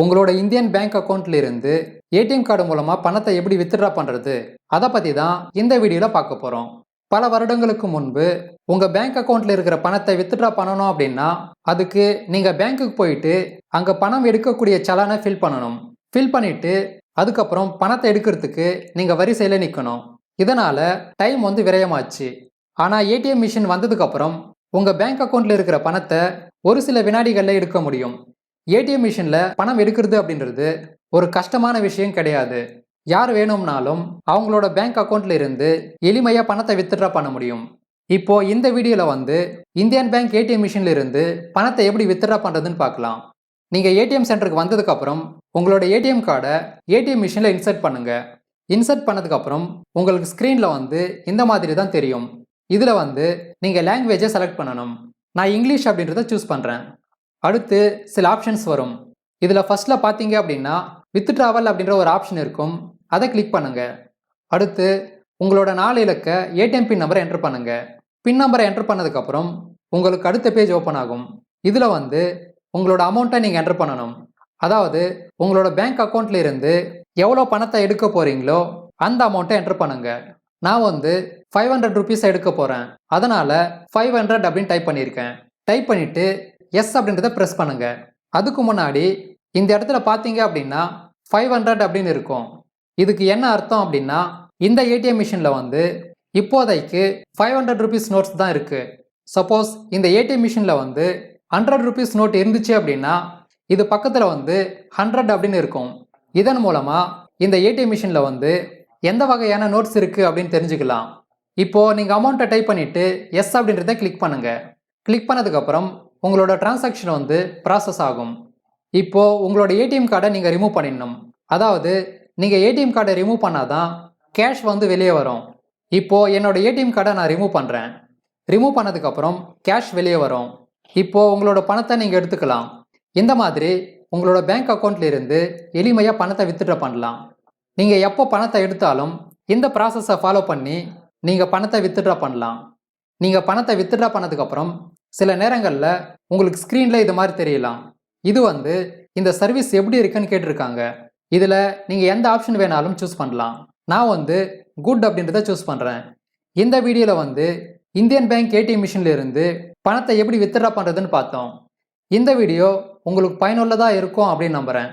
உங்களோட Indian bank அக்கௌண்ட்ல இருந்து ஏடிஎம் கார்டு மூலமா பணத்தை எப்படி வித்ட்ரா பண்றது? அதை பத்தி தான் இந்த வீடியோல பார்க்க போறோம். பல வருடங்களுக்கு முன்பு உங்க பேங்க் அக்கௌண்ட்ல இருக்கிற பணத்தை வித்ட்ரா பண்ணணும் அப்படின்னா அதுக்கு நீங்க பேங்க்குக்கு போயிட்டு அங்க பணம் எடுக்கக்கூடிய சலானை ஃபில் பண்ணணும். ஃபில் பண்ணிட்டு அதுக்கப்புறம் பணத்தை எடுக்கிறதுக்கு நீங்க வரிசையில நிக்கணும். இதனால டைம் வந்து விரயமாச்சு. ஆனா ஏடிஎம் மிஷின் வந்ததுக்கு அப்புறம் உங்க பேங்க் அக்கௌண்ட்ல இருக்கிற பணத்தை ஒரு சில வினாடிகள்ல எடுக்க முடியும். ஏடிஎம் மிஷினில் பணம் எடுக்கிறது அப்படின்றது ஒரு கஷ்டமான விஷயம் கிடையாது. யார் வேணும்னாலும் அவங்களோட பேங்க் அக்கௌண்ட்ல இருந்து எளிமையாக பணத்தை வித்ட்ரா பண்ண முடியும். இப்போ இந்த வீடியோல வந்து இந்தியன் பேங்க் ஏடிஎம் மிஷின்ல இருந்து பணத்தை எப்படி வித்ட்ரா பண்ணுறதுன்னு பார்க்கலாம். நீங்கள் ஏடிஎம் சென்டருக்கு வந்ததுக்கப்புறம் உங்களோட ஏடிஎம் கார்டை ஏடிஎம் மிஷினில் இன்சர்ட் பண்ணுங்க. இன்சர்ட் பண்ணதுக்கப்புறம் உங்களுக்கு ஸ்க்ரீனில் வந்து இந்த மாதிரி தான் தெரியும். இதில் வந்து நீங்கள் லாங்குவேஜை செலக்ட் பண்ணணும். நான் இங்கிலீஷ் அப்படின்றத சூஸ் பண்ணுறேன் அடுத்து சில ஆப்ஷன்ஸ் வரும். இதில் ஃபஸ்ட்டில் பார்த்தீங்க அப்படின்னா வித் ட்ராவல் அப்படின்ற ஒரு ஆப்ஷன் இருக்கும். அதை கிளிக் பண்ணுங்க. அடுத்து உங்களோட நாலு இலக்க ஏடிஎம் பின் நம்பரை என்டர் பண்ணுங்க. பின் நம்பரை என்டர் பண்ணதுக்கப்புறம் உங்களுக்கு அடுத்த பேஜ் ஓப்பன் ஆகும். இதில் வந்து உங்களோட அமௌண்ட்டை நீங்கள் என்டர் பண்ணணும். அதாவது உங்களோட பேங்க் அக்கௌண்ட்ல இருந்து எவ்வளோ பணத்தை எடுக்க போகிறீங்களோ அந்த அமௌண்ட்டை என்டர் பண்ணுங்க. நான் வந்து ஃபைவ் ஹண்ட்ரட் ருபீஸ் எடுக்க போகிறேன் அதனால் ஃபைவ் ஹண்ட்ரட் அப்படின்னு டைப் பண்ணியிருக்கேன். டைப் பண்ணிவிட்டு எஸ் அப்படின்றத ப்ரெஸ் பண்ணுங்க. அதுக்கு முன்னாடி இந்த இடத்துல பார்த்தீங்க அப்படின்னா ஃபைவ் ஹண்ட்ரட் அப்படின்னு இருக்கும். இதுக்கு என்ன அர்த்தம் அப்படின்னா இந்த ஏடிஎம் மிஷினில் வந்து இப்போதைக்கு ஃபைவ் ஹண்ட்ரட் ருபீஸ் நோட்ஸ் தான் இருக்குது சப்போஸ் இந்த ஏடிஎம் மிஷினில் வந்து ஹண்ட்ரட் ருபீஸ் நோட் இருந்துச்சு அப்படின்னா இது பக்கத்தில் வந்து ஹண்ட்ரட் அப்படின்னு இருக்கும். இதன் மூலமாக இந்த ஏடிஎம் மிஷினில் வந்து எந்த வகையான நோட்ஸ் இருக்குது அப்படின்னு தெரிஞ்சுக்கலாம். இப்போது நீங்கள் அமௌண்ட்டை டைப் பண்ணிவிட்டு எஸ் அப்படின்றத கிளிக் பண்ணுங்கள் கிளிக் பண்ணதுக்கப்புறம் உங்களோட டிரான்சாக்ஷன் வந்து ப்ராசஸ் ஆகும். இப்போது உங்களோட ஏடிஎம் கார்டை நீங்கள் ரிமூவ் பண்ணிடணும். அதாவது நீங்கள் ஏடிஎம் கார்டை ரிமூவ் பண்ணால் தான் கேஷ் வந்து வெளியே வரும். இப்போது என்னோட ஏடிஎம் கார்டை நான் ரிமூவ் பண்ணுறேன் ரிமூவ் பண்ணதுக்கப்புறம் கேஷ் வெளியே வரும். இப்போது உங்களோட பணத்தை நீங்கள் எடுத்துக்கலாம். இந்த மாதிரி உங்களோட பேங்க் அக்கௌண்ட்ல இருந்து எளிமையாக பணத்தை வித்ட்ரா பண்ணலாம். நீங்கள் எப்போ பணத்தை எடுத்தாலும் இந்த ப்ராசஸை ஃபாலோ பண்ணி நீங்கள் பணத்தை வித்ட்ரா பண்ணலாம். நீங்கள் பணத்தை வித்ட்ரா பண்ணதுக்கப்புறம் சில நேரங்களில் உங்களுக்கு ஸ்க்ரீனில் இது மாதிரி தெரியலாம். இது வந்து இந்த சர்வீஸ் எப்படி இருக்குன்னு கேட்டிருக்காங்க. இதில் நீங்கள் எந்த ஆப்ஷன் வேணாலும் சூஸ் பண்ணலாம். நான் வந்து குட் அப்படின்றத சூஸ் பண்ணுறேன் இந்த வீடியோவில் வந்து இந்தியன் பேங்க் ஏடிஎம் மிஷினில் இருந்து பணத்தை எப்படி வித்ட்ரா பண்ணுறதுன்னு பார்த்தோம். இந்த வீடியோ உங்களுக்கு பயனுள்ளதாக இருக்கும் அப்படின்னு நம்புகிறேன்